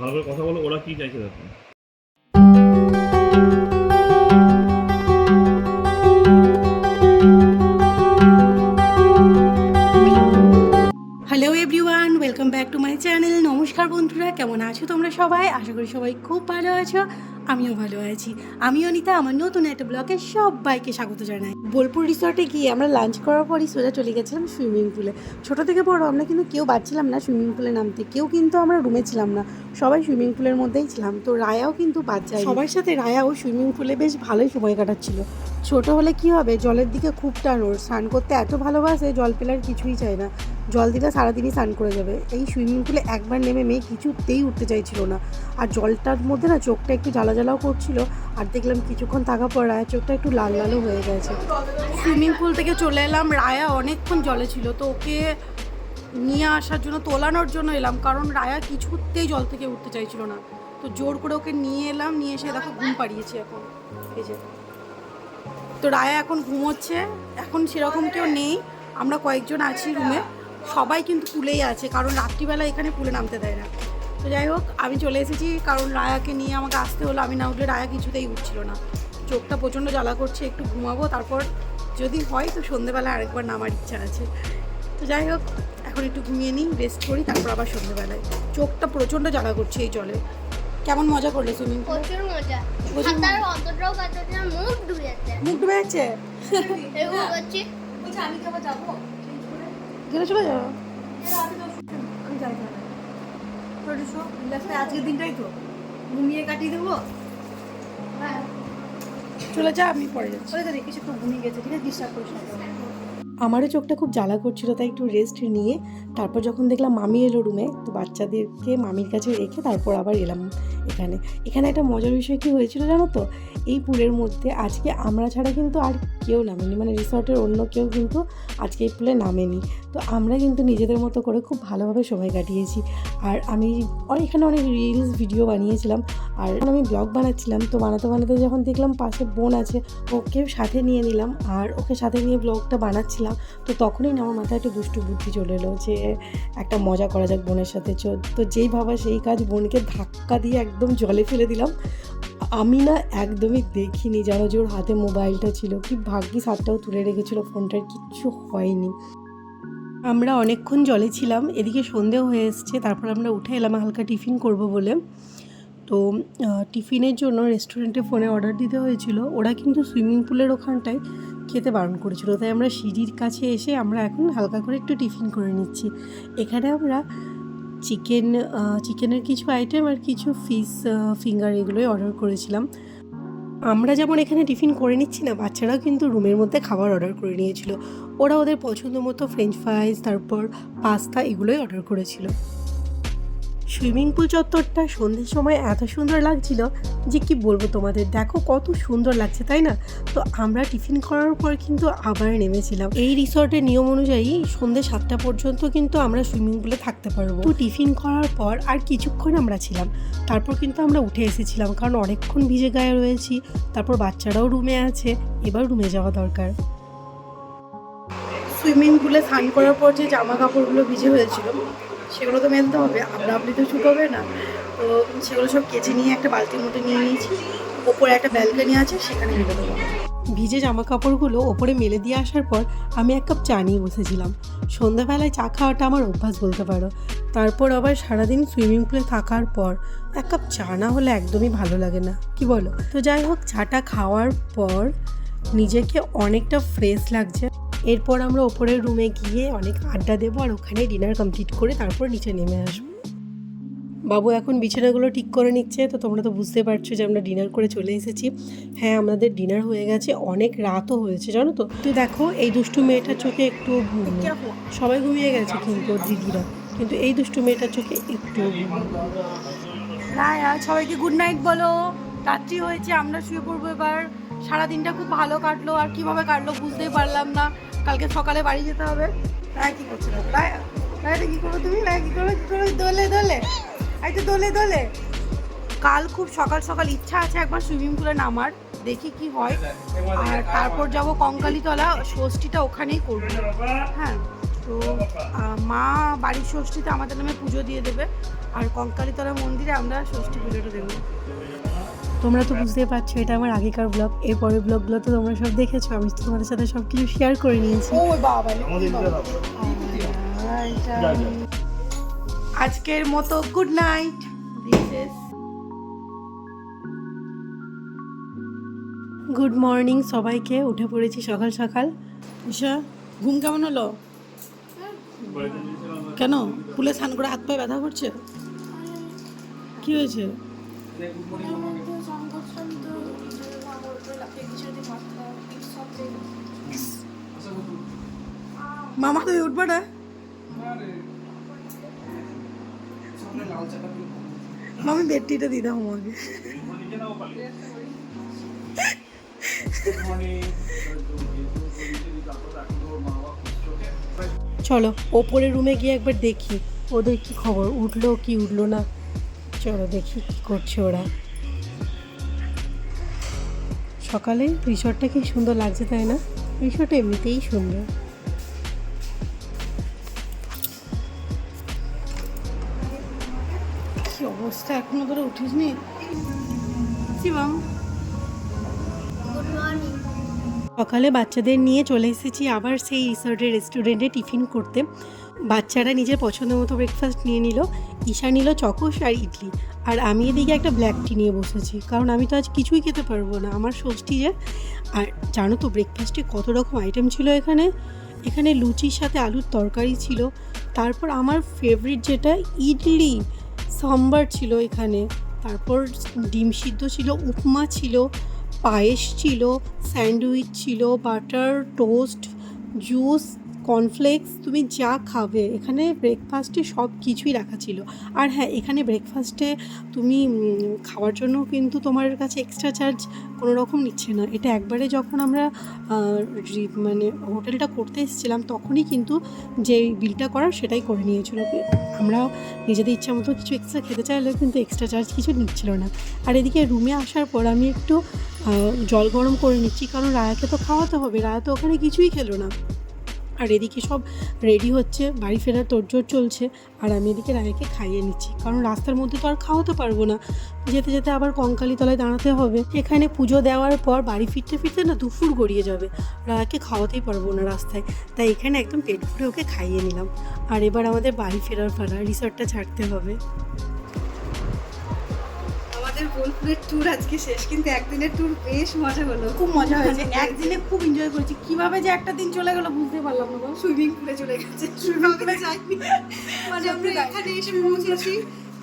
ভালো করে কথা বলো ওরা কি চাইছে দেখো। Hello everyone welcome back to my channel নমস্কার বন্ধুরা কেমন আছো তোমরা সবাই? আশা করি সবাই খুব ভালো আছো আমিও ভালো আছি। আমি অনিতা আমার নতুন একটা ব্লগে সবাইকে স্বাগত জানাই। বোলপুর রিসর্টে গিয়ে আমরা লাঞ্চ করার পরই সোজা চলে গেছিলাম সুইমিং পুলে ছোট থেকে বড় আমরা কিন্তু কেউ বাচ্ছিলাম না সুইমিং পুলে নামতে। কেউ কিন্তু আমরা রুমে ছিলাম না। সবাই সুইমিং পুলের মধ্যেই ছিলাম। তো রায়াও কিন্তু যায় সবার সাথে রায়াও সুইমিং পুলে বেশ ভালোই সময় কাটাচ্ছিল। ছোট হলে কি হবে? জলের দিকে খুব টান। ওর স্নান করতে এত ভালোবাসে জল পেলার কিছুই চায় না। জল দিলে সারাদিনই স্নান করে যাবে। এই সুইমিং পুলে একবার নেমে মেয়ে কিছুতেই উঠতে চাইছিল না। আর জলটার মধ্যে না চোখটা একটু জ্বালা জ্বালাও করছিল, আর দেখলাম কিছুক্ষণ থাকা পর রায়া চোখটা একটু লাল লালও হয়ে গেছে। সুইমিং পুল থেকে চলে এলাম, রায়া অনেকক্ষণ জলে ছিল, তো ওকে নিয়ে আসার জন্য, তোলানোর জন্য এলাম, কারণ রায়া কিছুতেই জল থেকে উঠতে চাইছিল না। তো জোর করে ওকে নিয়ে এলাম, নিয়ে এসে দেখো ঘুম পাড়িয়েছি এখন। যে। তো রায়া এখন ঘুমোচ্ছে, এখন সেরকম কেউ নেই, আমরা কয়েকজন আছি রুমে সবাই কিন্তু পুলেই আছে কারণ রাত্রিবেলা এখানে পুলে নামতে দেয় না। তো যাই হোক আমি চলে এসেছি কারণ রায়াকে নিয়ে আমাকে আসতে হলো। আমি না উঠলে রায়া কিছুতেই উঠছিল না। চোখটা প্রচণ্ড জ্বালা করছে একটু ঘুমাবো তারপর যদি হয় তো সন্ধেবেলা আরেকবার নামার ইচ্ছা আছে। তো যাই হোক এখন একটু ঘুমিয়ে নিই রেস্ট করি তারপর আবার সন্ধেবেলায়। চোখটা প্রচণ্ড জ্বালা করছে এই জলে। কেমন মজা করলে সুইমিং পুল প্রচুর মজা। সাঁতার অতটাও কাটতে মুখ ডুবে যাচ্ছে। মুখ ডুবে যাচ্ছে? এগুলো করছি গেলে চলে যাব আজকের দিনটাই তো। ঘুমিয়ে কাটিয়ে দেবো। চলে যা আমি পরে যাচ্ছি। চলে যা দেখিস একটু ঘুমিয়ে গেছে ঠিক আছে? ডিস্টার্ব করিস আমারও চোখটা খুব জ্বালা করছিল তাই একটু রেস্ট নিয়ে তারপর যখন দেখলাম মামি এলো রুমে তো বাচ্চাদেরকে মামির কাছে রেখে তারপর আবার এলাম। এখানে। এখানে একটা মজার বিষয় কি হয়েছিল জানো তো? এই পুলের মধ্যে আজকে আমরা ছাড়া কিন্তু আর কেউ নামেনি। মানে রিসর্টের অন্য কেউ কিন্তু আজকে এই পুলে নামেনি। তো আমরা কিন্তু নিজেদের মতো করে খুব ভালোভাবে সময় কাটিয়েছি। আর আমি এখানে অনেক রিলস ভিডিও বানিয়েছিলাম। আর আমি ব্লগ বানাচ্ছিলাম, তো বানাতে বানাতে যখন দেখলাম পাশে বোন আছে ওকেও সাথে নিয়ে নিলাম। আর ওকে সাথে নিয়ে ব্লগটা বানাচ্ছিলাম। তো তখনই না, আমার মাথায় একটা দুষ্টু বুদ্ধি চলে এলো যে একটা মজা করা যাক বোনের সাথে। তো যেই ভাবা সেই কাজ বোনকে ধাক্কা দিয়ে একদম জলে ফেলে দিলাম। আমি না একদমই দেখিনি জানো যে ওর হাতে মোবাইলটা ছিল। কি ভাগ্যিস হাতটাও তুলে রেখেছিল, ফোনটার কিচ্ছু হয়নি। আমরা অনেকক্ষণ জলে ছিলাম, এদিকে সন্ধেও হয়ে এসছে, তারপর আমরা উঠে এলাম, হালকা টিফিন করব বলে। তো টিফিনের জন্য রেস্টুরেন্টে ফোনে অর্ডার দিতে হয়েছিল। ওরা কিন্তু সুইমিং পুলের ওখানটায় খেতে বারণ করেছিল। তাই আমরা সিঁড়ির কাছে এসে আমরা এখন হালকা করে একটু টিফিন করে নিচ্ছি। এখানে আমরা চিকেন চিকেনের কিছু আইটেম আর কিছু ফিস ফিঙ্গার এগুলোই অর্ডার করেছিলাম। আমরা যেমন এখানে টিফিন করে নিচ্ছি না, বাচ্চারাও কিন্তু রুমের মধ্যে খাবার অর্ডার করে নিয়েছিল। ওরা ওদের পছন্দ মতো ফ্রেঞ্চ ফ্রাইজ তারপর পাস্তা এগুলোই অর্ডার করেছিল। সুইমিং পুল চত্বরটা সন্ধ্যের সময় এত সুন্দর লাগছিল যে কি বলব তোমাদের? দেখো কত সুন্দর লাগছে, তাই না? তো আমরা টিফিন করার পর কিন্তু আবার নেমেছিলাম। এই রিসর্টের নিয়ম অনুযায়ী সন্ধ্যে সাতটা পর্যন্ত কিন্তু আমরা সুইমিং পুলে থাকতে পারব। তো টিফিন করার পর আর কিছুক্ষণ আমরা ছিলাম। তারপর কিন্তু আমরা উঠে এসেছিলাম, কারণ অনেকক্ষণ ভিজে গায়ে রয়েছি। তারপর বাচ্চারাও রুমে আছে, এবার রুমে যাওয়া দরকার। সুইমিং পুলে স্নান করার পর যে জামা কাপড়গুলো ভিজে হয়েছিল সেগুলো তো মেলতে হবে, আমরা আপনি তো শুকাবে না। তো সেগুলো সব কেচে নিয়ে একটা বালতির মধ্যে নিয়ে নিয়েছি, ওপরে একটা ব্যালকনি আছে, সেখানে মেলে দেবো। ভিজে জামা কাপড়গুলো ওপরে মেলে দিয়ে আসার পর আমি এক কাপ চা নিয়ে বসেছিলাম। সন্ধ্যাবেলায় চা খাওয়াটা আমার অভ্যাস বলতে পারো। তারপর আবার সারাদিন সুইমিং পুলে থাকার পর এক কাপ চা না হলে একদমই ভালো লাগে না, কি বলো? তো যাই হোক, চাটা খাওয়ার পর নিজেকে অনেকটা ফ্রেশ লাগছে। এরপর আমরা ওপরের রুমে গিয়ে অনেক আড্ডা দেবো আর ওখানে ডিনার কমপ্লিট করে তারপর নিচে নেমে আসব। বাবু, এখন বিছানাগুলো ঠিক করে নিচ্ছে, তো তোমরা তো বুঝতে পারছ যে আমরা ডিনার করে চলে এসেছি। হ্যাঁ আমাদের ডিনার হয়ে গেছে, অনেক রাতও হয়েছে, জানো তো? তো দেখো, এই দুষ্টু মেয়েটার চোখে একটু সবাই ঘুমিয়ে গেছে কিন্তু দিদিরা। কিন্তু এই দুষ্টু মেয়েটার চোখে একটু সবাইকে গুড নাইট বলো। রাত্রি হয়েছে, আমরা শুয়ে পড়ব এবার। সারাদিনটা খুব ভালো কাটলো, আর কীভাবে কাটলো বুঝতেই পারলাম না। কালকে সকালে বাড়ি যেতে হবে। রায় কি করছিল রায়া রায়টা কি তুমি? কি কি দোলে দোলে। তো দোলে দোলে। কাল খুব সকাল সকাল ইচ্ছা আছে একবার সুইমিং পুলে নামার। দেখি কি হয়। আর তারপর যাব কঙ্কালীতলা। ষষ্ঠীটা ওখানেই করব। হ্যাঁ তো মা বাড়ির ষষ্ঠীতে আমাদের নামে পুজো দিয়ে দেবে। আর কঙ্কালীতলা মন্দিরে আমরা ষষ্ঠী পুজোটা দেবো। তোমরা তো বুঝতেই পারছ এটা আমার আগেকার ব্লগ এর পরের ব্লগগুলো তো তোমরা সব দেখেছ আমি তো তোমাদের সাথে সব কিছু শেয়ার করে নিয়েছি। যা। আজকের মতো গুড নাইট গুড মর্নিং সবাইকে উঠে পড়েছি সকাল সকাল। ঈশা ঘুম কেমন হলো। কেন? পুলে স্নান করে হাত পায়ে ব্যথা করছে? কি হয়েছে? মামা তুই উঠবে না? মামি বেডটিটা দিয়ে আমাকে। চলো, ওপরের রুমে গিয়ে একবার দেখি। ওদের কি খবর? উঠল কি উঠল না? চলো দেখি কী করছে ওরা। সকালে রিসর্টটা কি সুন্দর লাগছে তাই না? রিসর্ট এমনিতেই সুন্দর। কি অবস্থা, এখনও ধরে উঠিস নি শিবম? সকালে বাচ্চাদের নিয়ে চলে এসেছি আবার সেই রিসর্টের রেস্টুরেন্টে টিফিন করতে। বাচ্চারা নিজের পছন্দ মতো ব্রেকফাস্ট নিয়ে নিল। ঈশা নিল চকোস আর ইডলি। আর আমি এদিকে একটা ব্ল্যাক টি নিয়ে বসেছি। কারণ আমি তো আজ কিছুই খেতে পারব না। আমার ষষ্ঠী যে। আর জানো তো ব্রেকফাস্টে কত রকম আইটেম ছিল এখানে? এখানে লুচির সাথে আলুর তরকারি ছিল। তারপর আমার ফেভারিট যেটা, ইডলি। সাম্বার ছিল এখানে। তারপর ডিম সিদ্ধ ছিল, উপমা ছিল। পায়েস ছিল স্যান্ডউইচ ছিল বাটার টোস্ট জুস কর্নফ্লেক্স তুমি যা খাবে, এখানে ব্রেকফাস্টে সব কিছুই রাখা ছিল। আর হ্যাঁ এখানে ব্রেকফাস্টে তুমি খাওয়ার জন্য কিন্তু তোমার কাছে এক্সট্রা চার্জ কোনো রকম নিচ্ছে না। এটা একবারে যখন আমরা মানে হোটেলটা করতে এসেছিলাম, তখনই কিন্তু যে বিলটা করার সেটাই করে নিয়েছিল। আমরা নিজেদের ইচ্ছা মতো কিছু এক্সট্রা খেতে চাইলেও কিন্তু এক্সট্রা চার্জ কিছু নিচ্ছিল না। আর এদিকে রুমে আসার পর আমি একটু জল গরম করে নিচ্ছি, কারণ রায়াকে তো খাওয়াতে হবে। রায়া তো ওখানে কিছুই খেলো না। আর এদিকে সব রেডি হচ্ছে, বাড়ি ফেরার তোড়জোড় চলছে, আর আমি এদিকে রায়াকে খাইয়ে নিচ্ছি। কারণ রাস্তার মধ্যে তো আর খাওয়াতে পারব না। যেতে যেতে আবার কঙ্কালী তলায় দাঁড়াতে হবে। এখানে পুজো দেওয়ার পর বাড়ি ফিরতে ফিরতে না দুপুর গড়িয়ে যাবে। রায়াকে খাওয়াতেই পারব না রাস্তায়। তাই এখানে একদম পেট ভরে ওকে খাইয়ে নিলাম। আর এবার আমাদের বাড়ি ফেরার পালা রিসর্টটা ছাড়তে হবে। আমাদের বোলপুরের ট্যুর আজকে শেষ কিন্তু একদিনের ট্যুর বেশ মজা হলো। খুব মজা হয়েছে। একদিনে খুব এনজয় করেছি। কীভাবে যে একটা দিন চলে গেল বুঝতে পারলাম না সুইমিং পুলে চলে গেছে। সুইমিং পুলে যাইনি। মানে আমরা এখানে এসে পৌঁছেছি।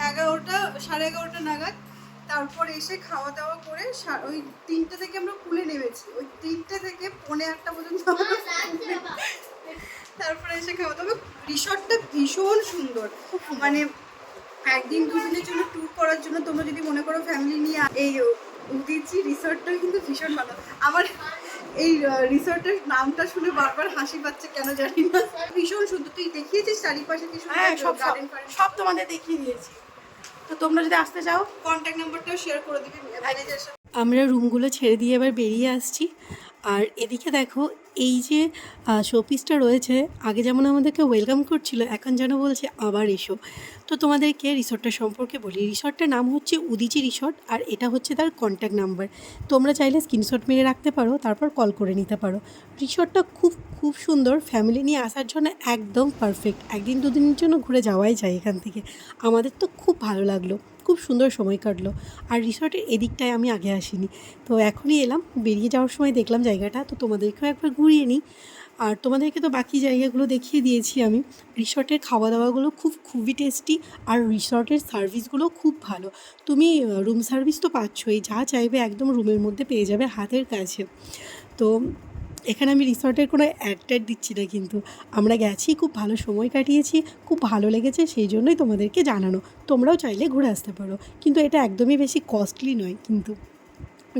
এগারোটা সাড়ে এগারোটা নাগাদ। তারপর এসে খাওয়া দাওয়া করে ওই তিনটে থেকে আমরা পুলে নেমেছি। ওই তিনটে থেকে পৌনে আটটা পর্যন্ত তারপরে এসে খাওয়া দাওয়া রিসর্টটা ভীষণ সুন্দর। মানে একদিন দুদিনের জন্য ট্যুর করার জন্য তোমরা যদি মনে করো ফ্যামিলি নিয়ে এই উদিচি রিসর্টটা কিন্তু ভীষণ ভালো। আমার এই রিসর্টের নামটা শুনে বারবার হাসি পাচ্ছে কেন জানি না। ভীষণ সুন্দর। তুই দেখিয়েছিস চারিপাশে কি সুন্দর হ্যাঁ সব সব তোমাদের দেখিয়ে দিয়েছি। তো তোমরা যদি আসতে চাও? কন্ট্যাক্ট নাম্বারটাও শেয়ার করে দিবি ম্যানেজারের সাথে। আমরা রুমগুলো ছেড়ে দিয়ে এবার বেরিয়ে আসছি। আর এদিকে দেখো, এই যে শোপিসটা রয়েছে, আগে যেমন আমাদেরকে ওয়েলকাম করছিল, এখন যেন বলছে আবার এসো। তো তোমাদেরকে রিসর্টটা সম্পর্কে বলি। রিসর্টটার নাম হচ্ছে উদিচি রিসর্ট, আর এটা হচ্ছে তার কন্ট্যাক্ট নাম্বার তোমরা চাইলে স্ক্রিনশট মেরে রাখতে পারো, তারপর কল করে নিতে পারো। রিসর্টটা খুব খুব সুন্দর ফ্যামিলি নিয়ে আসার জন্য একদম পারফেক্ট একদিন দুদিনের জন্য ঘুরে যাওয়াই যায় এখান থেকে। আমাদের তো খুব ভালো লাগল। খুব সুন্দর সময় কাটলো। আর রিসর্টের এদিকটায় আমি আগে আসিনি। তো এখনই এলাম। বেরিয়ে যাওয়ার সময় দেখলাম জায়গাটা। তো তোমাদেরকেও একবার ঘুরিয়ে নিই। আর তোমাদেরকে তো বাকি জায়গাগুলো দেখিয়ে দিয়েছি আমি। রিসর্টের খাওয়া দাওয়াগুলো খুব, খুবই টেস্টি আর রিসর্টের সার্ভিসগুলো খুব ভালো। তুমি রুম সার্ভিস তো পাচ্ছই। যা চাইবে একদম রুমের মধ্যে পেয়ে যাবে হাতের কাছে। তো এখানে আমি রিসর্টের কোনো অ্যাড দিচ্ছি না কিন্তু। আমরা গেছি, খুব ভালো সময় কাটিয়েছি, খুব ভালো লেগেছে, সেই জন্যই তোমাদেরকে জানানো। তোমরাও চাইলে ঘুরে আসতে পারো। কিন্তু এটা একদমই বেশি কস্টলি নয় কিন্তু।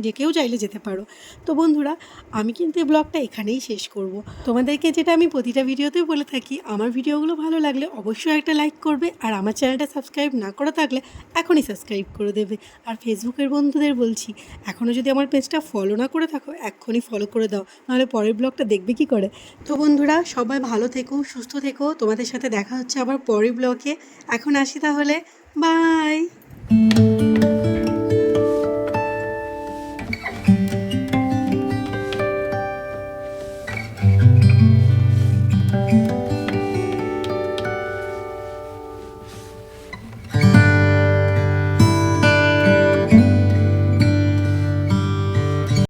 যে কেউ চাইলে যেতে পারো। তো বন্ধুরা, আমি কিন্তু এই ব্লগটা এখানেই শেষ করব। তোমাদেরকে যেটা আমি প্রতিটা ভিডিওতে বলে থাকি, আমার ভিডিওগুলো ভালো লাগলে অবশ্যই একটা লাইক করবে আর আমার চ্যানেলটা সাবস্ক্রাইব না করা থাকলে এখনই সাবস্ক্রাইব করে দেবে। আর ফেসবুকের বন্ধুদের বলছি, এখনও যদি আমার পেজটা ফলো না করে থাকো, এক্ষুনি ফলো করে দাও, নাহলে পরের ব্লগটা দেখবে কি করে? তো বন্ধুরা, সবাই ভালো থেকো, সুস্থ থেকো। তোমাদের সাথে দেখা হচ্ছে আবার পরের ব্লগে। এখন আসি তাহলে বাই